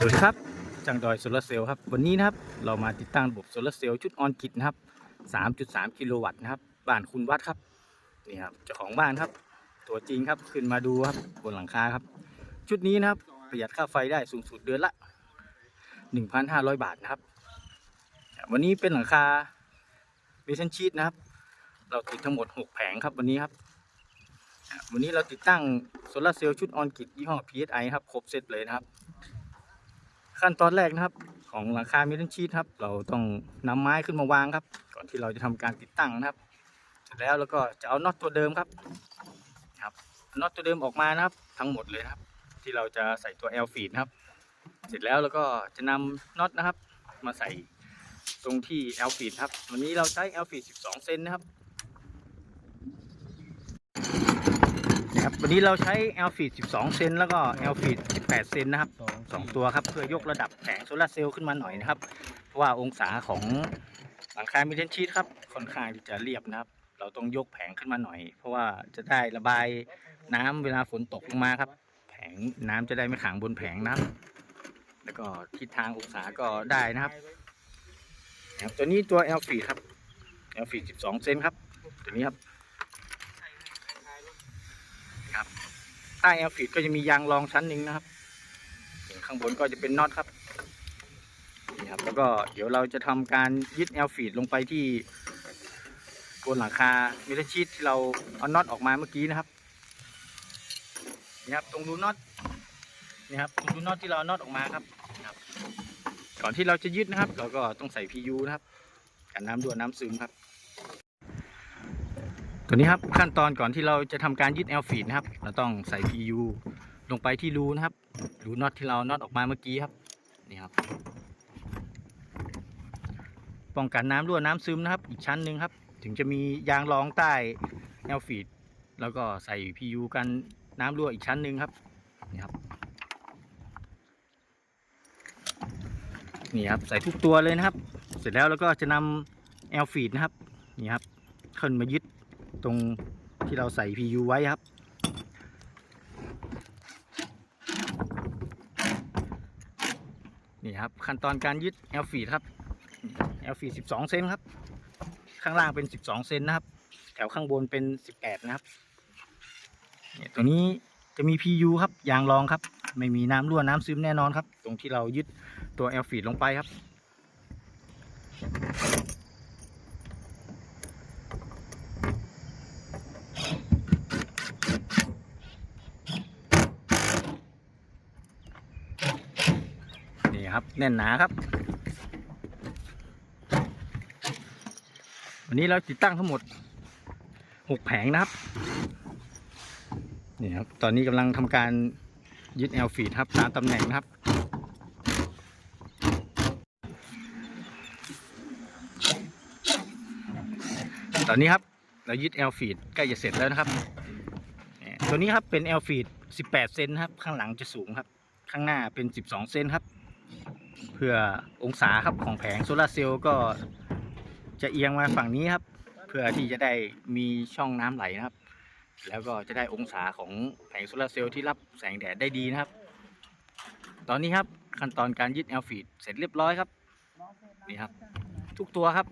สวัสดีครับจังดอยโซลาร์เซลล์ครับวันนี้นะครับเรามาติดตั้งระบบโซลาร์เซลล์ชุดออนกิตนะครับ 3.3 กิโลวัตต์นะครับบ้านคุณวัดครับนี่ครับเจ้าของบ้านครับ ตัวจริงครับขึ้นมาดูครับบนหลังคาครับ ชุดนี้นะครับประหยัดค่าไฟได้สูงสุดเดือนละ 1,500 บาทนะครับ วันนี้เป็นหลังคาเบชันชีตนะครับ เราติดทั้งหมด 6 แผงครับวันนี้ครับ วันนี้เราติดตั้งโซลาร์เซลล์ชุดออนกิตยี่ห้อ PSI ครับครบเซตเลยนะครับ ขั้นตอนแรกนะครับ ของหลังคาเมทัลชีตครับ เราต้องนำไม้ขึ้นมาวางครับ ก่อนที่เราจะทำการติดตั้งนะครับเสร็จแล้วแล้วก็จะเอาน็อตตัวเดิมครับครับน็อตตัวเดิมออกมานะครับ ทั้งหมดเลยครับ ที่เราจะใส่ตัว L ฟีดครับ เสร็จแล้วแล้วก็จะนำน็อตนะครับ มาใส่ตรงที่ L ฟีดครับวันนี้เราใช้ L ฟีด12 เซนนะครับ นะครับ วันนี้เราใช้ l f e e d 12 เซนแล้วก็ l f e e d 18 เซนนะครับสองตัวครับเพื่อยกระดับแผงโซลาร์เซลล์ขึ้นมาหน่อยนะครับเพราะว่าองศาของหลังคามิเทนชีตครับค่อนข้างที่จะเรียบนะครับ เราต้องยกแผงขึ้นมาหน่อย เพราะว่าจะได้ระบายน้ำเวลาฝนตกลงมาครับ แผงน้ำจะได้ไม่ขังบนแผงนะครับ แล้วก็ทิศทางองศาก็ได้นะครับนะครับตัวนี้ตัว l f e e d ครับ l f e e d 12 เซนครับตัวนี้ครับ ใต้แอลฟีดก็จะมียางรองชั้นหนึ่งนะครับ ข้างบนก็จะเป็นน็อตครับนี่ครับแล้วก็เดี๋ยวเราจะทำการยึดแอลฟีดลงไปที่บนหลังคาเมทัลชีตที่เราเอาน็อตออกมาเมื่อกี้นะครับนี่ครับตรงรูน็อตนี่ครับตรงรูน็อตที่เราน็อตออกมาครับครับ ก่อนที่เราจะยึดนะครับ เราก็ต้องใส่ PU นะครับกันน้ำด่วนน้ำซึมครับ ตัวนี้ครับขั้นตอนก่อนที่เราจะทำการยึด L feed นะครับ เราต้องใส่ PU ลงไปที่รูนะครับรูน็อตที่เราน็อตออกมาเมื่อกี้ครับนี่ครับ ป้องกันน้ำรั่วน้ำซึมนะครับ อีกชั้นหนึ่งครับ ถึงจะมียางรองใต้ L feed แล้วก็ใส่ PU กันน้ำรั่วอีกชั้นหนึ่งครับนี่ครับนี่ครับใส่ทุกตัวเลยนะครับ เสร็จแล้วเราก็จะนำ L feed นะครับนี่ครับขึ้นมายึด ตรงที่เราใส่ PU ไว้ครับ นี่ครับ ขั้นตอนการยึด L feed ครับ L feed 12 เซนครับ ข้างล่างเป็น 12 เซนนะครับ แถวข้างบนเป็น 18 นะครับเนี่ยตัวนี้จะมี PU ครับ ยางรองครับ ไม่มีน้ำรั่วน้ำซึมแน่นอนครับ ตรงที่เรายึดตัว L feed ลงไปครับ นี่ครับ แน่นหนาครับ วันนี้เราติดตั้งทั้งหมดหกแผงนะครับนี่ครับ ตอนนี้กำลังทำการยึดแอลฟีดครับตามตำแหน่งนะครับตอนนี้ครับเรายึดแอลฟีดใกล้จะเสร็จแล้วนะครับ ตัวนี้ครับเป็นแอลฟีด18 เซนครับ ข้างหลังจะสูงครับ ข้างหน้าเป็น 12 เซนครับ พื่อองศาครับของแผงโซลาร์เซลล์ก็จะเอียงมาฝั่งนี้ครับ เพื่อที่จะได้มีช่องน้ำไหลนะครับ แล้วก็จะได้องศาของแผงโซลาร์เซลล์ที่รับแสงแดดได้ดีนะครับ ตอนนี้ครับขั้นตอนการยึดแอลฟีดเสร็จเรียบร้อยครับนี่ครับ ทุกตัวครับ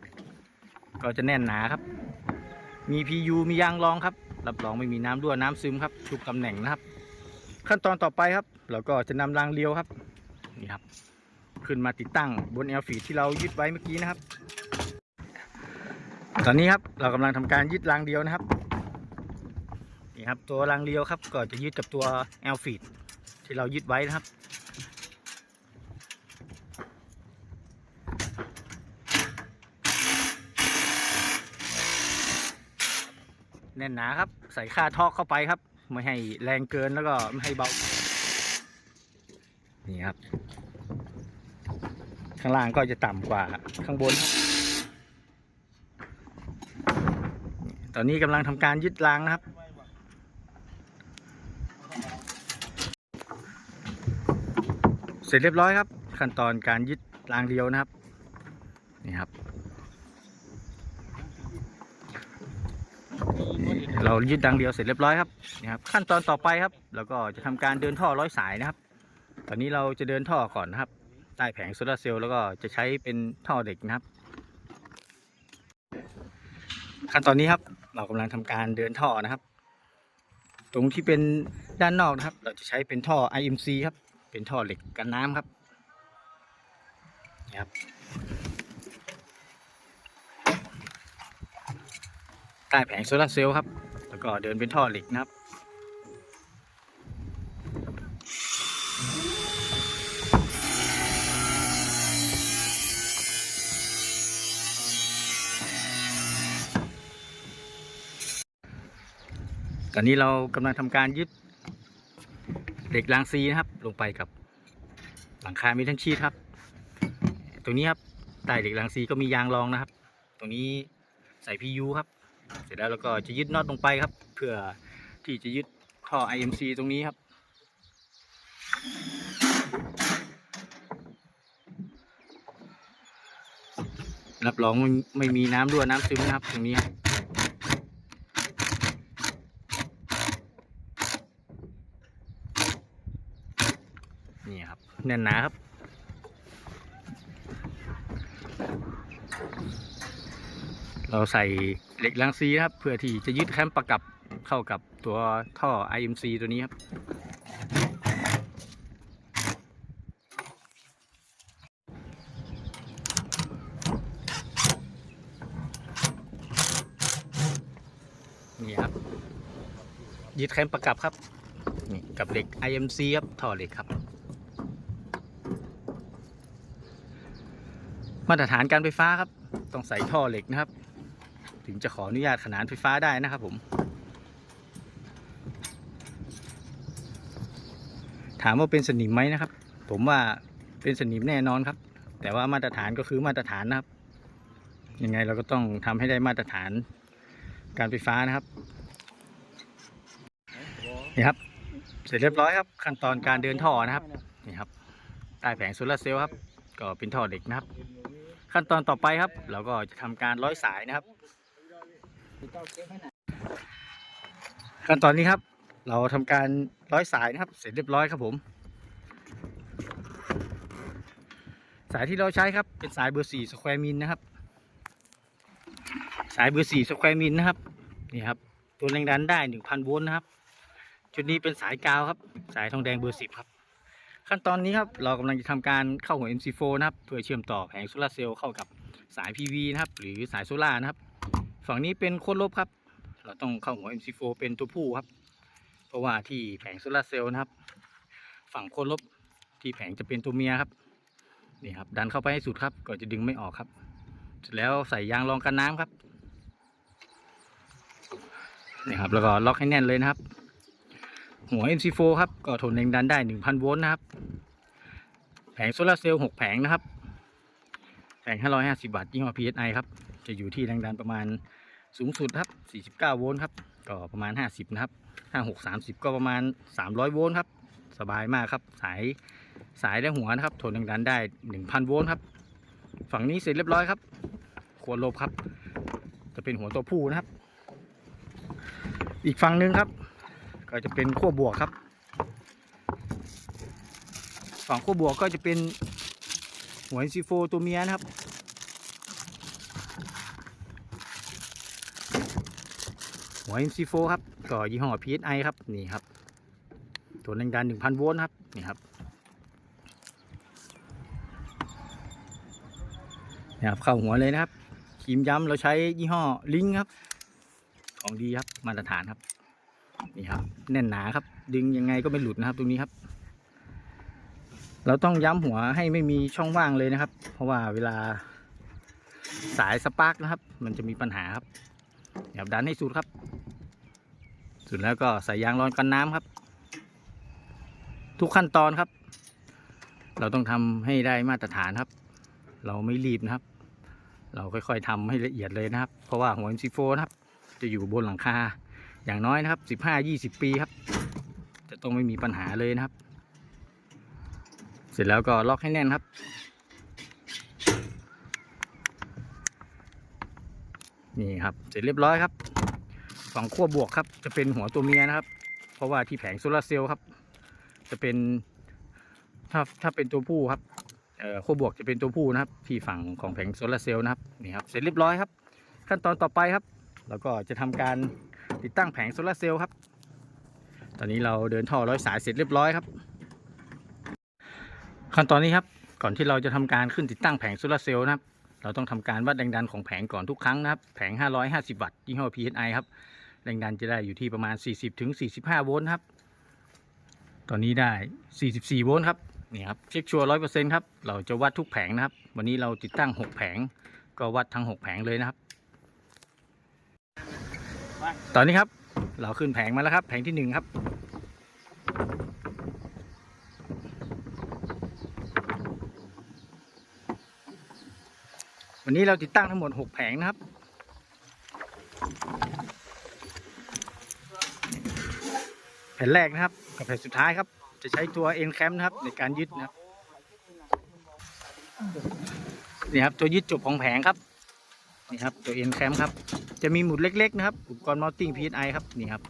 ก็จะแน่นหนาครับ มี PU มียางรองครับ รับรองไม่มีน้ำรั่วน้ำซึมครับทุกตำแหน่งนะครับ ขั้นตอนต่อไปครับ เราก็จะนำรางเลียวครับนี่ครับ ขึ้นมาติดตั้งบนแอลฟีดที่เรายึดไว้เมื่อกี้นะครับ ตอนนี้ครับเรากำลังทำการยึดรางเดียวนะครับนี่ครับตัวรางเดียวครับก็จะยึดกับตัวแอลฟีดที่เรายึดไว้นะครับแน่นหนาครับ ใส่ค่าทอกเข้าไปครับ ไม่ให้แรงเกินแล้วก็ไม่ให้เบา นี่ครับ ข้างล่างก็จะต่ำกว่าข้างบน ตอนนี้กำลังทำการยึดรางนะครับเสร็จเรียบร้อยครับ ขั้นตอนการยึดรางเดียวนะครับ นี่ครับ เรายึดดังเดียวเสร็จเรียบร้อยครับนี่ครับ ขั้นตอนต่อไปครับ แล้วก็จะทำการเดินท่อร้อยสายนะครับ ตอนนี้เราจะเดินท่อก่อนนะครับ ใต้แผงโซลาร์เซลล์แล้วก็จะใช้เป็นท่อเหล็กนะครับ ขั้นตอนนี้ครับเรากำลังทำการเดินท่อนะครับ ตรงที่เป็นด้านนอกนะครับ เราจะใช้เป็นท่อ IMC ครับ เป็นท่อเหล็กกันน้ำครับนี่ครับใต้แผงโซลาร์เซลล์ครับ แล้วก็เดินเป็นท่อเหล็กนะครับ ตอนนี้เรากำลังทำการยึดเหล็กรางซีนะครับ ลงไปกับหลังคาเมทัลชีทครับ ตรงนี้ครับใต้เหล็กรางซีก็มียางรองนะครับ ตรงนี้ใส่ PU ครับ เสร็จแล้วเราก็จะยึดน็อตลงไปครับ เพื่อที่จะยึดท่อ IMC ตรงนี้ครับรับรองไม่ไม่มีน้ำรั่วน้ำซึมนะครับตรงนี้ครับ นี่ครับแน่นหนาครับ เราใส่เหล็กลังซีนะครับ เพื่อที่จะยึดแคมประกับเข้ากับตัวท่อ IMC ตัวนี้ครับนี่ครับยึดแคมประกับครับนี่กับเหล็ก IMC ครับท่อเหล็กครับ มาตรฐานการไฟฟ้าครับ ต้องใส่ท่อเหล็กนะครับ ถึงจะขออนุญาตขนานไฟฟ้าได้นะครับผม ถามว่าเป็นสนิมไหมนะครับ ผมว่าเป็นสนิมแน่นอนครับ แต่ว่ามาตรฐานก็คือมาตรฐานนะครับ ยังไงเราก็ต้องทำให้ได้มาตรฐานการไฟฟ้านะครับนี่ครับ เสร็จเรียบร้อยครับ ขั้นตอนการเดินท่อนะครับนี่ครับใต้แผงโซลาร์เซลล์ครับ ก็เป็นท่อเหล็กนะครับ ขั้นตอนต่อไปครับ เราก็จะทำการร้อยสายนะครับ ขั้นตอนนี้ครับ เราทำการร้อยสายนะครับ เสร็จเรียบร้อยครับผม สายที่เราใช้ครับเป็นสายเบอร์สี่สแควร์มิลนะครับ สายเบอร์สี่สแควร์มิลนะครับนี่ครับตัวแรงดันได้หนึ่งพันโวลต์นะครับ ชุดนี้เป็นสายกาวครับ สายทองแดงเบอร์สิบครับ ขั้นตอนนี้ครับเรากำลังจะทำการเข้าหัว MC4 นะครับเพื่อเชื่อมต่อแผงโซลาร์เซลล์เข้ากับสาย PV นะครับ หรือสายโซลานะครับ ฝั่งนี้เป็นโคตรลบครับ เราต้องเข้าหัว MC4 เป็นตัวผู้ครับ เพราะว่าที่แผงโซลาร์เซลล์นะครับ ฝั่งโคตรลบที่แผงจะเป็นตัวเมียครับนี่ครับดันเข้าไปให้สุดครับก็จะดึงไม่ออกครับเสร็จแล้วใส่ยางรองกันน้ำครับนี่ครับแล้วก็ล็อกให้แน่นเลยนะครับ หัว MC4 ครับ ก็ทนแรงดันได้ 1,000 โวลต์นะครับ แผงโซลาเซลล์6แผงนะครับ แผง 550 วัตต์ยี่ห้อ PSI ครับ จะอยู่ที่แรงดันประมาณสูงสุดครับ 49 โวลต์ครับ ก็ประมาณ 50 นะครับ 56 30 ก็ประมาณ 300 โวลต์ครับ สบายมากครับ สายสายและหัวนะครับ ทนแรงดันได้ 1,000 โวลต์ครับ ฝั่งนี้เสร็จเรียบร้อยครับ ขวดลบครับ จะเป็นหัวตัวผู้นะครับ อีกฝั่งหนึ่งครับ ก็จะเป็นขั้วบวกครับ ฝั่งขั้วบวกก็จะเป็นหัวซีโฟตัวเมียนะครับ หัว MC4 ครับก็ยี่ห้อ PSI ครับนี่ครับ ตัวแรงดัน1,000 โวลต์ครับนี่ครับนี่ครับเข้าหัวเลยนะครับครีมย้ำเราใช้ยี่ห้อลิงครับ ของดีครับ มาตรฐานครับ นี่ครับ แน่นหนาครับ ดึงยังไงก็ไม่หลุดนะครับตรงนี้ครับ เราต้องย้ำหัวให้ไม่มีช่องว่างเลยนะครับ เพราะว่าเวลาสายสปาร์กนะครับ มันจะมีปัญหาครับเดี๋ยวดันให้สุดครับ สุดแล้วก็ใส่ยางรอนกันน้ำครับ ทุกขั้นตอนครับ เราต้องทำให้ได้มาตรฐานครับ เราไม่รีบนะครับ เราค่อยๆทำให้ละเอียดเลยนะครับ เพราะว่าหัว MC4 นะครับ จะอยู่บนหลังคา อย่างน้อยนะครับสิบห้ายี่สิบปีครับ จะต้องไม่มีปัญหาเลยนะครับ เสร็จแล้วก็ล็อกให้แน่นครับ นี่ครับเสร็จเรียบร้อยครับฝั่งขั้วบวกครับจะเป็นหัวตัวเมียนะครับ เพราะว่าที่แผงโซลาร์เซลล์ครับ จะเป็นถ้าถ้าเป็นตัวผู้ครับเอ่อขั้วบวกจะเป็นตัวผู้นะครับ ที่ฝั่งของแผงโซลาร์เซลล์นะครับนี่ครับเสร็จเรียบร้อยครับ ขั้นตอนต่อไปครับเราก็จะทำการ ติดตั้งแผงโซลาร์เซลล์ครับ ตอนนี้เราเดินท่อร้อยสายเสร็จเรียบร้อยครับ ขั้นตอนนี้ครับ ก่อนที่เราจะทำการขึ้นติดตั้งแผงโซลาร์เซลล์นะครับ เราต้องทำการวัดแรงดันของแผงก่อนทุกครั้งนะครับ แผง 550 วัตต์ยี่ห้อ PSI ครับ แรงดันจะได้อยู่ที่ประมาณ 40-45 โวลต์ครับ ตอนนี้ได้ 44 โวลต์ครับนี่ครับเช็คชัวร์100%ครับ เราจะวัดทุกแผงนะครับ วันนี้เราติดตั้ง 6 แผง ก็วัดทั้ง 6 แผงเลยนะครับ ตอนนี้ครับ เราขึ้นแผงมาแล้วครับ แผงที่1ครับ วันนี้เราติดตั้งทั้งหมด6แผงนะครับแผ่นแรกนะครับ กับแผ่นสุดท้ายครับ จะใช้ตัว N cam นะครับ ในการยึดนะครับนี่ครับ ตัวยึดจบของแผงครับ นี่ครับตัว N cam คมครับ จะมีหมุดเล็กๆนะครับ อุปกรณ์ mounting PSI ครับนี่ครับ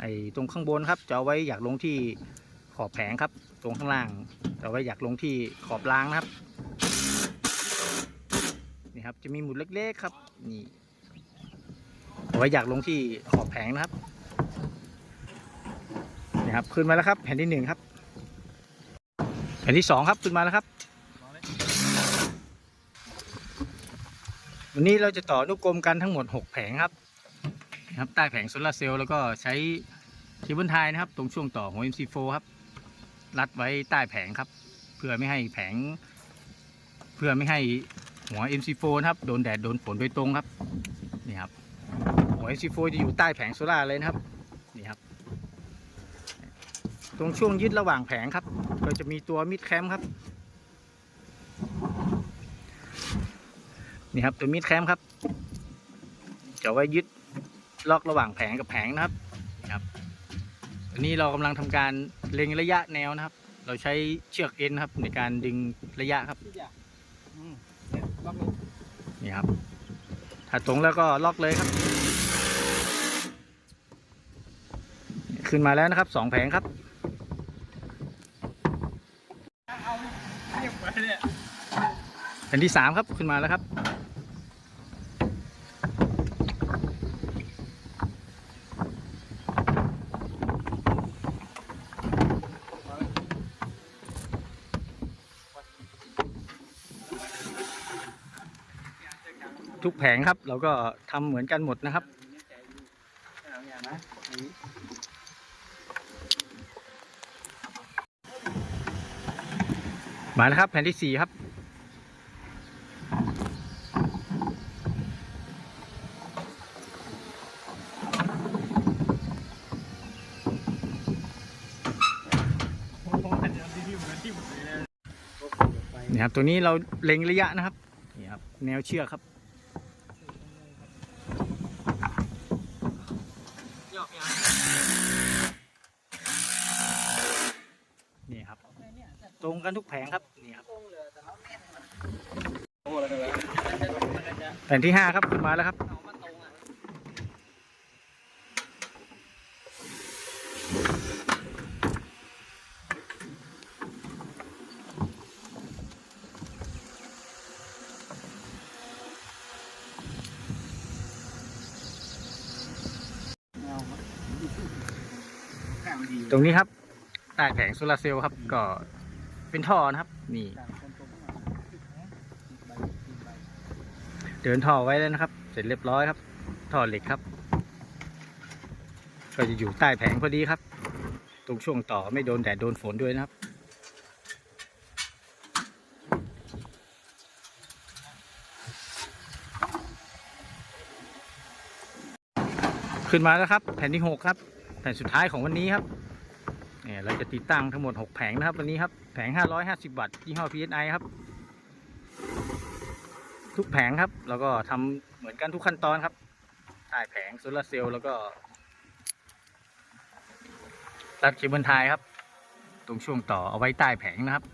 ไอตรงข้างบนครับจะเอาไว้อยากลงที่ขอบแผงครับ ตรงข้างล่างจะเอาไว้อยากลงที่ขอบรางนะครับนี่ครับจะมีหมุดเล็กๆครับนี่เอาไว้อยากลงที่ขอบแผงนะครับนี่ครับขึ้นมาแล้วครับ แผ่นที่หนึ่งครับ แผ่นที่สองครับขึ้นมาแล้วครับ วันนี้เราจะต่ออนุกรมกันทั้งหมด 6 แผงครับนะครับ ใต้แผงโซลาร์เซลล์แล้วก็ใช้เคเบิลไทยนะครับ ตรงช่วงต่อของ MC4 ครับ รัดไว้ใต้แผงครับ เพื่อไม่ให้แผง เพื่อไม่ให้หัว MC4 นะครับ โดนแดดโดนฝนโดยตรงครับ นี่ครับ หัว MC4 จะอยู่ใต้แผงโซลาเลยนะครับ นี่ครับ ตรงช่วงยึดระหว่างแผงครับ ก็จะมีตัวมิดแคมครับ นี่ครับตัวมิดแคมครับจะไว้ยึดล็อกระหว่างแผงกับแผงนะครับนี่ครับอันนี้เรากำลังทำการเล็งระยะแนวนะครับ เราใช้เชือกเอ็นครับ ในการดึงระยะครับนี่ครับ ถ้าตรงแล้วก็ล็อกเลยครับ ขึ้นมาแล้วนะครับสองแผงครับแผ่นที่สามครับขึ้นมาแล้วครับ แผงครับ เราก็ทำเหมือนกันหมดนะครับมาแล้วครับ แผ่นที่สี่ครับนี่ครับ ตัวนี้เราเล็งระยะนะครับ นี่ครับ แนวเชือกครับ นี่ครับ ตรง กันทุกแผงครับนี่ครับแผ่นที่ห้าครับขึ้นมาแล้วครับตรงนี้ครับใต้แผงโซลาร์เซลล์ครับก็ เป็นท่อนะครับ นี่ เดินท่อไว้แล้วนะครับ เสร็จเรียบร้อยครับ ท่อเหล็กครับ ก็จะอยู่ใต้แผงพอดีครับ ตรงช่วงต่อไม่โดนแดดโดนฝนด้วยนะครับขึ้นมาแล้วครับ แผ่นที่หกครับ แผ่นสุดท้ายของวันนี้ครับ เนี่ยเราจะติดตั้งทั้งหมด 6 แผงนะครับวันนี้ครับ แผง 550 วัตต์ยี่ห้อ PSI ครับ ทุกแผงครับ แล้วก็ทำเหมือนกันทุกขั้นตอนครับใต้แผงโซลาร์เซลล์แล้วก็รัดเคเบิลไทยครับ ตรงช่วงต่อเอาไว้ใต้แผงนะครับ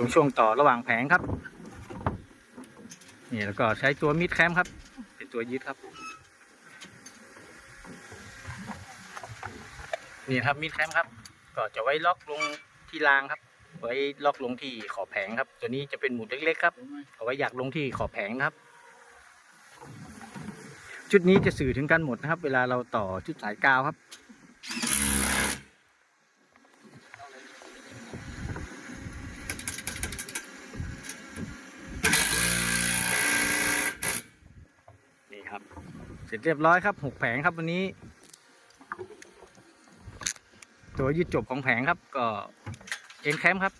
ตรงช่วงต่อระหว่างแผงครับ นี่แล้วก็ใช้ตัวมิดแคมครับ เป็นตัวยึดครับ นี่ครับมิดแคมครับ ก็จะไว้ล็อกลงที่รางครับ ไว้ล็อกลงที่ขอบแผงครับ ตัวนี้จะเป็นหมุดเล็กๆครับเอาไว้อยากลงที่ขอบแผงครับชุดนี้จะสื่อถึงกันหมดนะครับ เวลาเราต่อชุดสายกาวครับ นี่ครับ เสร็จเรียบร้อยครับหกแผงครับวันนี้ ตัวยืดจบของแผงครับก็เอ็นแคมครับ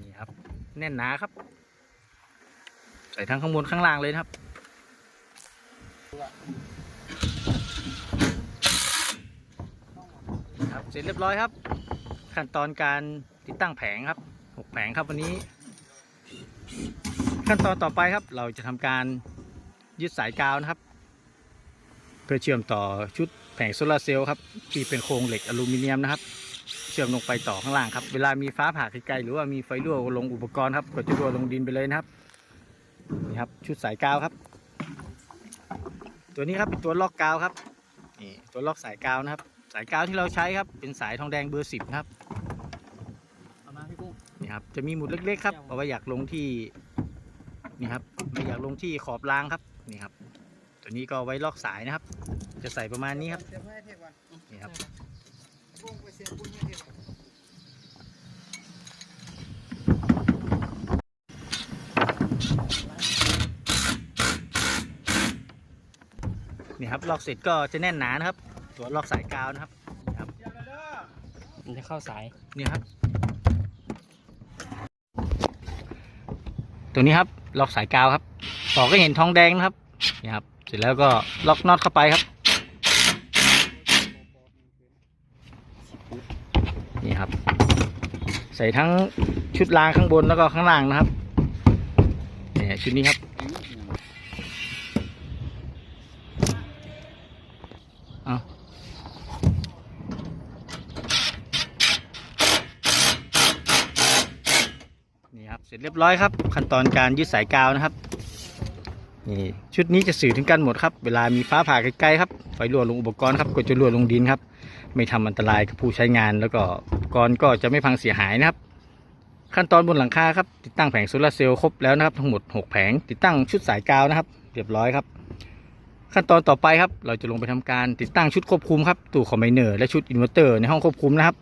นี่ครับ แน่นหนาครับ ใส่ทั้งข้างบนข้างล่างเลยครับครับเสร็จเรียบร้อยครับ ขั้นตอนการติดตั้งแผงครับ หกแผงครับวันนี้ ขั้นตอนต่อไปครับ เราจะทำการยึดสายกาวนะครับ เพื่อเชื่อมต่อชุดแผงโซลาร์เซลล์ครับที่เป็นโครงเหล็กอลูมิเนียมนะครับ เชื่อมลงไปต่อข้างล่างครับ เวลามีฟ้าผ่าไกลๆหรือว่ามีไฟรั่วลงอุปกรณ์ครับก็จะรั่วลงดินไปเลยนะครับนี่ครับชุดสายกาวครับ ตัวนี้ครับเป็นตัวล็อกกาวครับนี่ตัวล็อกสายกาวนะครับ สายกาวที่เราใช้ครับเป็นสายทองแดงเบอร์สิบครับ เอามาพี่กุ้ง นี่ ครับ จะมีหมุดเล็ก ๆ ครับเอาไว้อยากลงที่นี่ครับไม่อยากลงที่ขอบรางครับนี่ครับ ตัวนี้ก็ไว้ล็อกสายนะครับ จะใส่ประมาณนี้ครับเสียบให้เทก่อนนี่ครับปุ้งไปเสียบปุ้งให้เทก่อนนี่ครับล็อกเสร็จก็จะแน่นหนานะครับ ตัวล็อกสายกาวนะครับมันจะเข้าสายนี่ครับ ตัวนี้ครับล็อกสายกาวครับต่อก็เห็นทองแดงนะครับนี่ครับ เสร็จแล้วก็ล็อกน็อตเข้าไปครับนี่ครับ ใส่ทั้งชุดรางข้างบนแล้วก็ข้างล่างนะครับเนี่ยชุดนี้ครับ เอานี่ค เรียบร้อยครับ ขั้นตอนการยึดสายกาวนะครับนี่ชุดนี้จะสื่อถึงกันหมดครับ เวลามีฟ้าผ่าไกล้ๆครับไฟรั่วลงอุปกรณ์ครับก็จะรั่วลงดินครับ ไม่ทำอันตรายกับผู้ใช้งาน แล้วก็อุปกรณ์ก็จะไม่พังเสียหายนะครับ ขั้นตอนบนหลังคาครับติดตั้งแผงโซลาร์เซลล์ครบแล้วนะครับ ทั้งหมด 6 แผงติดตั้งชุดสายกาวนะครับ เรียบร้อยครับ ขั้นตอนต่อไปครับ เราจะลงไปทำการติดตั้งชุดควบคุมครับตู้คอมไบเนอร์และชุดอินเวอร์เตอร์ในห้องควบคุมนะครับ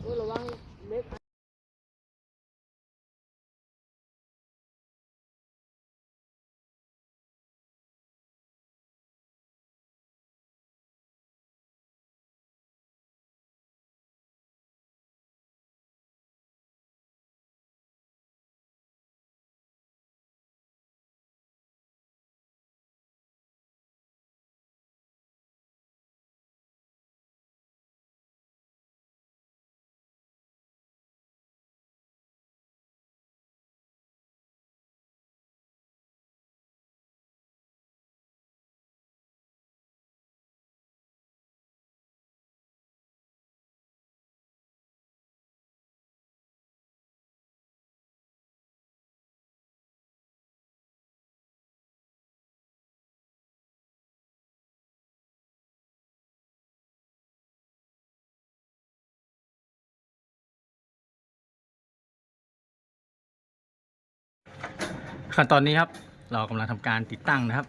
ขั้นตอนนี้ครับ เรากำลังทำการติดตั้งนะครับ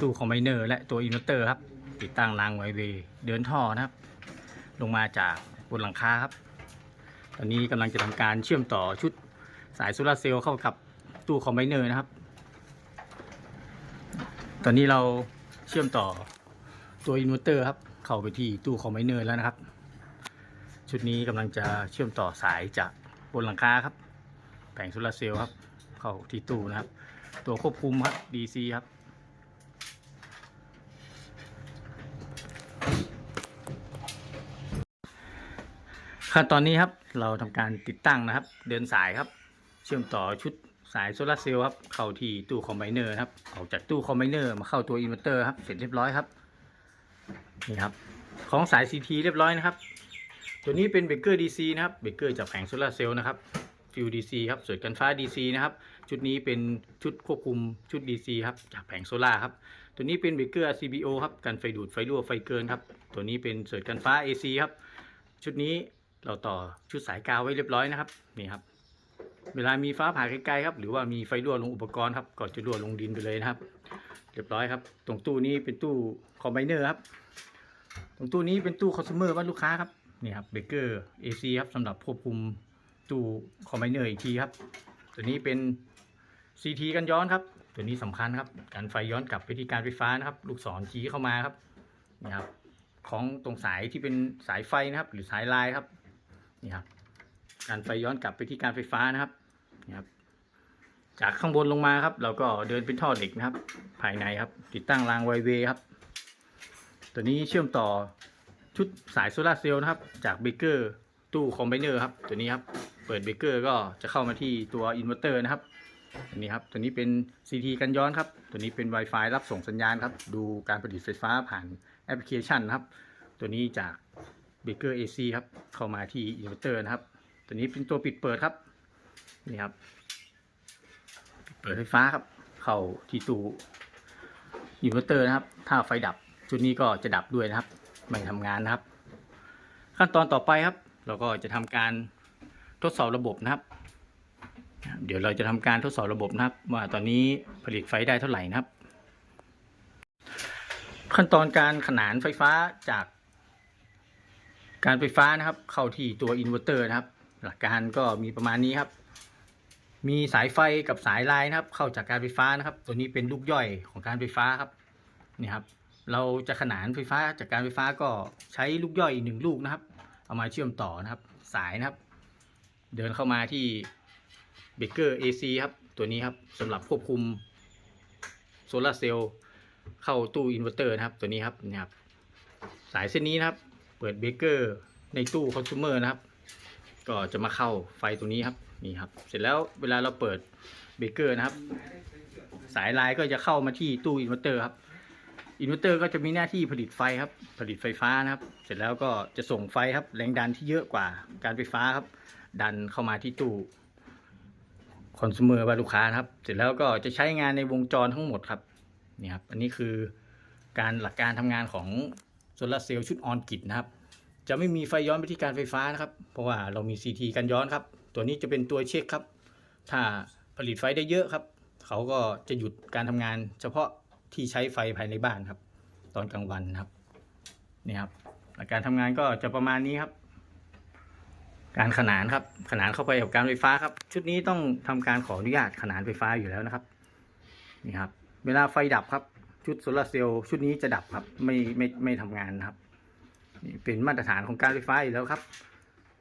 ตู้คอมไบเนอร์และตัวอินเวอร์เตอร์ครับ ติดตั้งรางไวเวย์เดินท่อนะครับ ลงมาจากบนหลังคาครับ ตอนนี้กำลังจะทำการเชื่อมต่อชุดสายโซลาร์เซลล์เข้ากับตู้คอมไบเนอร์นะครับ ตอนนี้เราเชื่อมต่อตัวอินเวอร์เตอร์ครับเข้าไปที่ตู้คอมไบเนอร์แล้วนะครับ ชุดนี้กำลังจะเชื่อมต่อสายจากบนหลังคาครับ แผงโซลาร์เซลล์ครับ เข้าที่ตู้นะครับ ตัวควบคุมครับ DC ครับขั้นตอนนี้ครับเราทำการติดตั้งนะครับ เดินสายครับ เชื่อมต่อชุดสายโซลาร์เซลล์ครับเข้าที่ตู้คอมไบเนอร์ครับออกจากตู้คอมไบเนอร์มาเข้าตัวอินเวอร์เตอร์ครับเสร็จเรียบร้อยครับนี่ครับของสาย CT เรียบร้อยนะครับ ตัวนี้เป็นเบเกอร์ดีซีนะครับเบเกอร์จากแผงโซลาร์เซลล์นะครับ ฟิวดีซีครับสวยกันฟ้าดีซีนะครับ ชุดนี้เป็นชุดควบคุมชุดดีซีครับจากแผงโซลาครับ ตัวนี้เป็นเบเกอร์ CBO ครับกันไฟดูดไฟรั่วไฟเกินครับ ตัวนี้เป็นสวยกันฟ้า AC ครับ ชุดนี้เราต่อชุดสายกาวไว้เรียบร้อยนะครับนี่ครับ เวลามีฟ้าผ่าไกลๆครับ หรือว่ามีไฟรั่วลงอุปกรณ์ครับก็จะรั่วลงดินไปเลยนะครับ เรียบร้อยครับ ตรงตู้นี้เป็นตู้คอมไบเนอร์ครับตรงตู้นี้เป็นตู้คอน sumer บ้านลูกค้าครับนี่ครับเบเกอร์ AC ครับสำหรับควบคุม ตู้คอมไบเนอร์อีกทีครับ ตัวนี้เป็น CT กันย้อนครับ ตัวนี้สำคัญครับการไฟย้อนกลับไปที่การไฟฟ้านะครับ ลูกศรชี้เข้ามาครับนี่ครับของตรงสายที่เป็นสายไฟนะครับ หรือสายลายครับนี่ครับการไฟย้อนกลับไปที่การไฟฟ้านะครับนี่ครับจากข้างบนลงมาครับ เราก็เดินเป็นท่อเหล็กนะครับ ภายในครับ ติดตั้งรางไวเวครับ ตัวนี้เชื่อมต่อชุดสายโซลาเซลล์นะครับ จากเบเกอร์ตู้คอมไบเนอร์ครับ ตัวนี้ครับ เปิดเบเกอร์ก็จะเข้ามาที่ตัวอินเวอร์เตอร์นะครับตัวนี้ครับ ตัวนี้เป็น CT กันย้อนครับ ตัวนี้เป็น Wi-Fi รับส่งสัญญาณครับ ดูการผลิตไฟฟ้าผ่านแอปพลิเคชันนะครับ ตัวนี้จากเบเกอร์ AC ครับ เข้ามาที่อินเวอร์เตอร์นะครับ ตัวนี้เป็นตัวปิดเปิดครับ นี่ครับ เปิดไฟฟ้าครับ เข้าที่ตู้อินเวอร์เตอร์นะครับ ถ้าไฟดับ ชุดนี้ก็จะดับด้วยนะครับ ไม่ทำงานนะครับ ขั้นตอนต่อไปครับ เราก็จะทำการ ทดสอบระบบนะครับ เดี๋ยวเราจะทำการทดสอบระบบนะครับ ว่าตอนนี้ผลิตไฟได้เท่าไหร่นะครับ ขั้นตอนการขนานไฟฟ้าจาก การไฟฟ้านะครับ เข้าที่ตัวอินเวอร์เตอร์นะครับ หลักการก็มีประมาณนี้ครับ มีสายไฟกับสายลายนะครับ เข้าจากการไฟฟ้านะครับ ตัวนี้เป็นลูกย่อยของการไฟฟ้าครับนี่ครับเราจะขนานไฟฟ้าจากการไฟฟ้าก็ใช้ลูกย่อยอีกหนึ่งลูกนะครับ เอามาเชื่อมต่อนะครับ สายนะครับ เดินเข้ามาที่เบเกอร์ AC ครับ ตัวนี้ครับสำหรับควบคุมโซลาเซลล์เข้าตู้อินเวอร์เตอร์นะครับ ตัวนี้ครับนี่ครับ สายเส้นนี้นะครับ เปิดเบเกอร์ในตู้คอน sumer นะครับ ก็จะมาเข้าไฟตัวนี้ครับนี่ครับ เสร็จแล้วเวลาเราเปิดเบเกอร์นะครับ สายลายก็จะเข้ามาที่ตู้อินเวอร์เตอร์ครับอินเวอร์เตอร์ก็จะมีหน้าที่ผลิตไฟครับ ผลิตไฟฟ้านะครับ เสร็จแล้วก็จะส่งไฟครับ แรงดันที่เยอะกว่าการไฟฟ้าครับ ดันเข้ามาที่ตู้คอน sumer บ้าลูกค้านะครับ เสร็จแล้วก็จะใช้งานในวงจรทั้งหมดครับนี่ครับ อันนี้คือการหลักการทำงานของโซลาร์เซลล์ชุดออนกิดนะครับ จะไม่มีไฟย้อนไปที่การไฟฟ้านะครับ เพราะว่าเรามี CT กันย้อนครับ ตัวนี้จะเป็นตัวเช็คครับ ถ้าผลิตไฟได้เยอะครับ เขาก็จะหยุดการทำงาน เฉพาะที่ใช้ไฟภายในบ้านครับ ตอนกลางวันครับนี่ครับหลักการทำงานก็จะประมาณนี้ครับ การขนานครับ ขนานเข้าไปกับการไฟฟ้าครับ ชุดนี้ต้องทำการขออนุญาตขนานไฟฟ้าอยู่แล้วนะครับ นี่ครับ เวลาไฟดับครับ ชุดโซลาร์เซลล์ชุดนี้จะดับครับ ไม่ไม่ไม่ทำงานนะครับ นี่เป็นมาตรฐานของการไฟฟ้าอยู่แล้วครับ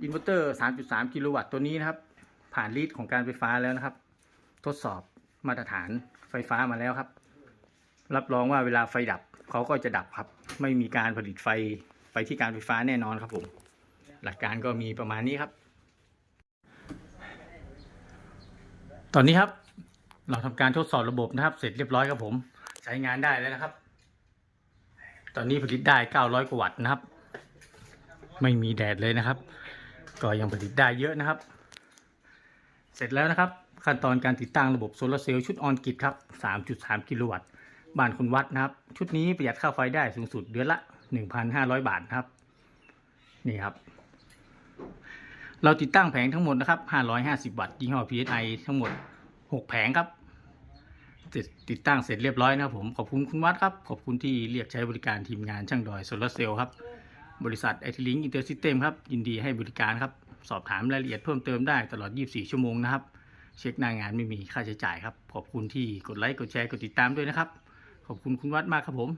อินเวอร์เตอร์ 3.3 กิโลวัตต์ตัวนี้นะครับ ผ่านลีดของการไฟฟ้าแล้วนะครับ ทดสอบมาตรฐานไฟฟ้ามาแล้วครับ รับรองว่าเวลาไฟดับเขาก็จะดับครับ ไม่มีการผลิตไฟไปที่การไฟฟ้าแน่นอนครับผม หลักการก็มีประมาณนี้ครับ ตอนนี้ครับ เราทำการทดสอบระบบนะครับ เสร็จเรียบร้อยครับผม ใช้งานได้แล้วนะครับ ตอนนี้ผลิตได้ 900 กว่าวัตต์นะครับ ไม่มีแดดเลยนะครับ ก็ยังผลิตได้เยอะนะครับ เสร็จแล้วนะครับ ขั้นตอนการติดตั้งระบบโซลาร์เซลล์ชุดออนกิตครับ 3.3 กิโลวัตต์บ้านคุณวัดนะครับ ชุดนี้ประหยัดค่าไฟได้สูงสุดเดือนละ 1,500 บาทครับ นี่ครับ เราติดตั้งแผงทั้งหมดนะครับ 550 วัตต์ยี่ห้อ PSI ทั้งหมด 6 แผงครับ ติดตั้งเสร็จเรียบร้อยนะครับผม ขอบคุณคุณวัดครับ ขอบคุณที่เรียกใช้บริการทีมงานช่างดอยโซลาร์เซลล์ครับ บริษัทไอทีลิงอินเตอร์ซิสเต็มครับ ยินดีให้บริการครับ สอบถามรายละเอียดเพิ่มเติมได้ตลอด 24 ชั่วโมงนะครับ เช็คหน้างานไม่มีค่าใช้จ่ายครับ ขอบคุณที่กดไลค์ กดแชร์ กดติดตามด้วยนะครับ ขอบคุณคุณวัดมากครับผม